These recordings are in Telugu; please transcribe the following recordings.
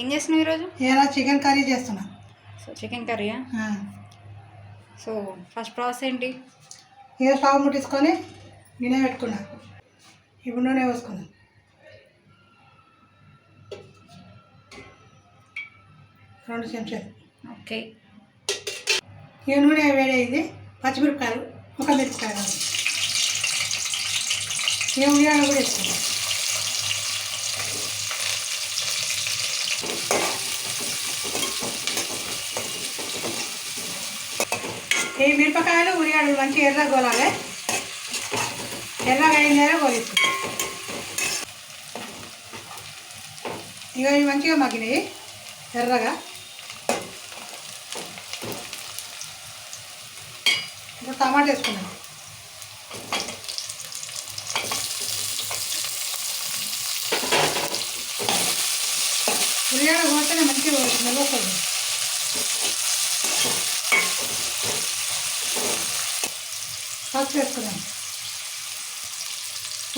ఏం చేస్తున్నావు ఈరోజు? ఇలా చికెన్ కర్రీ చేస్తున్నా. సో చికెన్ కర్రీయా. సో ఫస్ట్ ప్రాసెస్ ఏంటి? ఇక స్టవ్ ముట్టించుకొని గిన్నె పెట్టుకున్నా. ఇప్పుడు నూనె పోసుకుందాం. రెండు చెంచాలు. ఓకే. ఇక నూనె వేడైంది పచ్చిమిరపకాయలు ఒక మిరపకాయలు ఇక ఉల్లిగడ్డ కూడా వేసుకుందాం. ఈ మిరపకాయలు ఉరిగాడు మంచి ఎర్రగా గోలాలి. ఎర్రగా అయిందేలా గోలిస్తుంది ఇక ఇవి మంచిగా మగ్గినాయి ఎర్రగా. ఇప్పుడు టమాటా వేసుకున్నాం. ఉల్లిగడ్డ కోస్తేనే మంచిగా స్మెల్ వస్తుంది పసుపు వేసుకున్నాం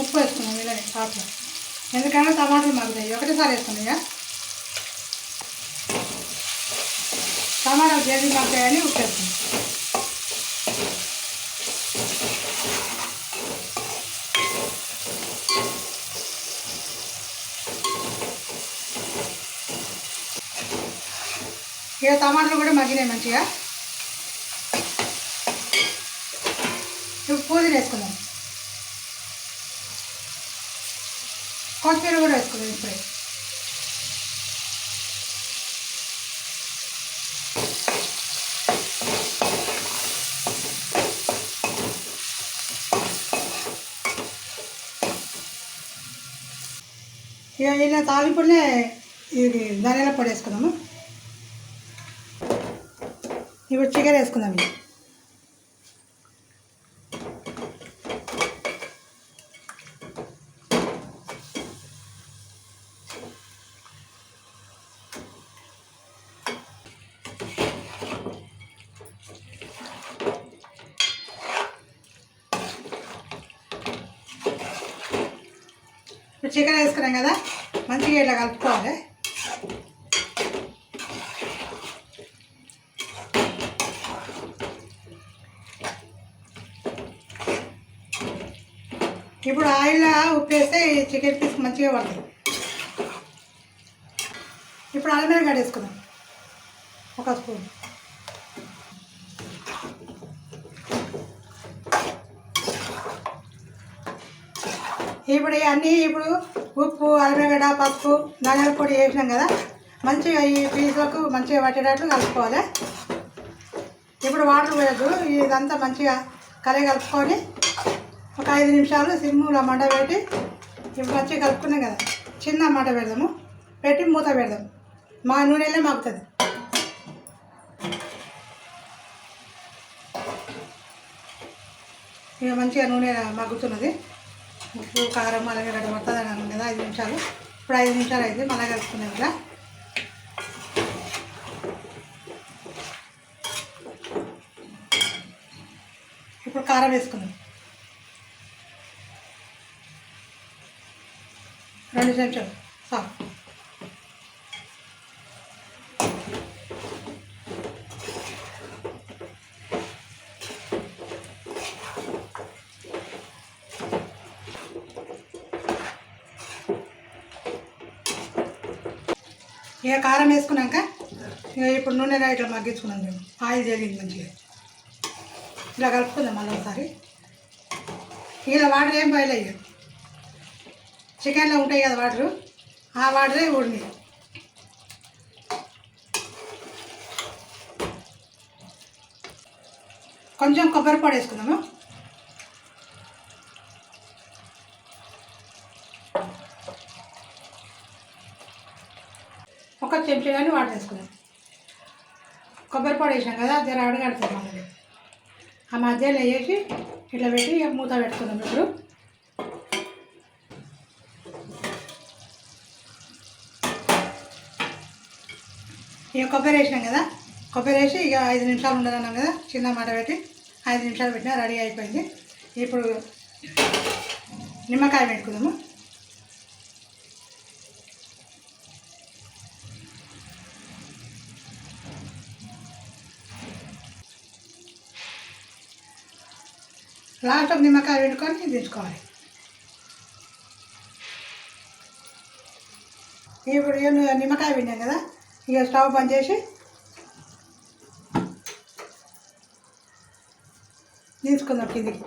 ఉప్పు వేసుకున్నాం ఇలా పాపలో ఎందుకంటే టమాటాలు మగ్గుతాయి ఒకటేసారి వేసుకున్నాయా? టమాటాలు జల్దీ మగ్గుతాయని ఉప్పు వేసుకున్నాం ఇక టమాటాలు కూడా మగ్గినాయి మంచిగా. పుదీనా వేసుకున్నాం వేసుకుందాం కొత్తిమీర కూడా వేసుకుందాం ఇప్పుడే. ఇక ఇలా తాలింపునే ఇది ధనియాల పొడి వేసుకున్నాము ఇప్పుడు చికెన్ వేసుకుందాం ఇది చికెన్ వేసుకున్నాం కదా మంచిగా ఇట్లా కలుపుకోవాలి. ఇప్పుడు ఆయిల్ ఉప్పు వేస్తే చికెన్ పీస్ మంచిగా పడుతుంది. ఇప్పుడు అల్లం గడ్డ వేసుకుందాం. ఒక స్పూన్. ఇప్పుడు అన్నీ ఇప్పుడు ఉప్పు అల్లగడ్డ పప్పు ధనియాల పొడి వేసినాం కదా. మంచిగా ఈ పీసులకు మంచిగా పట్టేటట్లు కలుపుకోవాలి. ఇప్పుడు వాటర్ పోయద్దు. ఇదంతా మంచిగా కర్రీ కలుపుకొని ఒక ఐదు నిమిషాలు సిమ్లో మంట పెట్టి ఇప్పుడు మంచిగా కలుపుకున్నాం కదా. చిన్న మంట పెడదాము. పెట్టి మూత పెడదాం. మా నూనెలే మాగుతుంది ఇక మంచిగా నూనె మగ్గుతున్నది ఉప్పు కారం అలాగే రెండు పడుతుంది అని కదా ఐదు నిమిషాలు. ఇప్పుడు ఐదు నిమిషాలు అయితే మళ్ళీ కలుపుకున్నాం కదా. ఇప్పుడు కారం వేసుకుందాం. రెండు చెంచాలు. సార్ ఇక కారం వేసుకున్నాక ఇక ఇప్పుడు నూనె ఇట్లా మగ్గించుకున్నాం మేము. ఆయిల్ జరిగింది మంచిగా. ఇలా కలుపుకుందాం మళ్ళీ ఒకసారి. ఇలా వాటర్ ఏం బయలయ్య చికెన్లో ఉంటాయి కదా వాటరు ఆ వాటరే ఊడిని కొంచెం కొబ్బరి పొడి వేసుకుందాము. ఒక్క చెంచా కానీ వాటర్ వేసుకుందాం కొబ్బరి పొడి వేసాం కదా జర అడగడుతుంది మళ్ళీ. ఆ మధ్యలో వేసి ఇట్లా పెట్టి ఇక మూత పెట్టుకున్నాం ఇప్పుడు. ఇక కొబ్బరి వేసినాం కదా కొబ్బరి వేసి ఇక ఐదు నిమిషాలు ఉండాలన్నాం కదా చిన్న మాట పెట్టి ఐదు నిమిషాలు పెట్టినా రెడీ అయిపోయింది. ఇప్పుడు నిమ్మకాయ పెట్టుకుందాము లాస్ట్ ఒక నిమ్మకాయ పిండుకొని దించుకోవాలి. ఇప్పుడు నిమ్మకాయ పిండాం కదా ఇక స్టవ్ బంద్ చేసి దించుకుందాం కిందికి.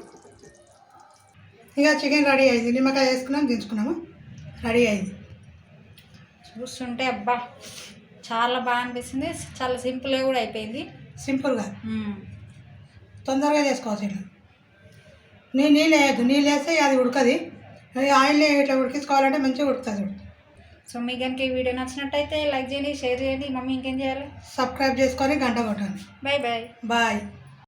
ఇక చికెన్ రెడీ అయింది నిమ్మకాయ వేసుకున్నాం దించుకున్నాము రెడీ అయింది. చూస్తుంటే అబ్బా చాలా బాగా అనిపిస్తుంది చాలా సింపుల్గా కూడా అయిపోయింది. సింపుల్గా. తొందరగా చేసుకోవచ్చు నీ నీళ్ళు వేయద్దు నీళ్ళు వేస్తే అది ఉడకది. అది ఆయిల్ ఇట్లా ఉడికించుకోవాలంటే మంచిగా ఉడుకుతుంది. సో మీకు కనుక ఈ వీడియో నచ్చినట్టయితే లైక్ చేయండి షేర్ చేయండి. మమ్మీ ఇంకేం చేయాలి? సబ్స్క్రైబ్ చేసుకొని గంట కొట్టండి. Bye bye bye.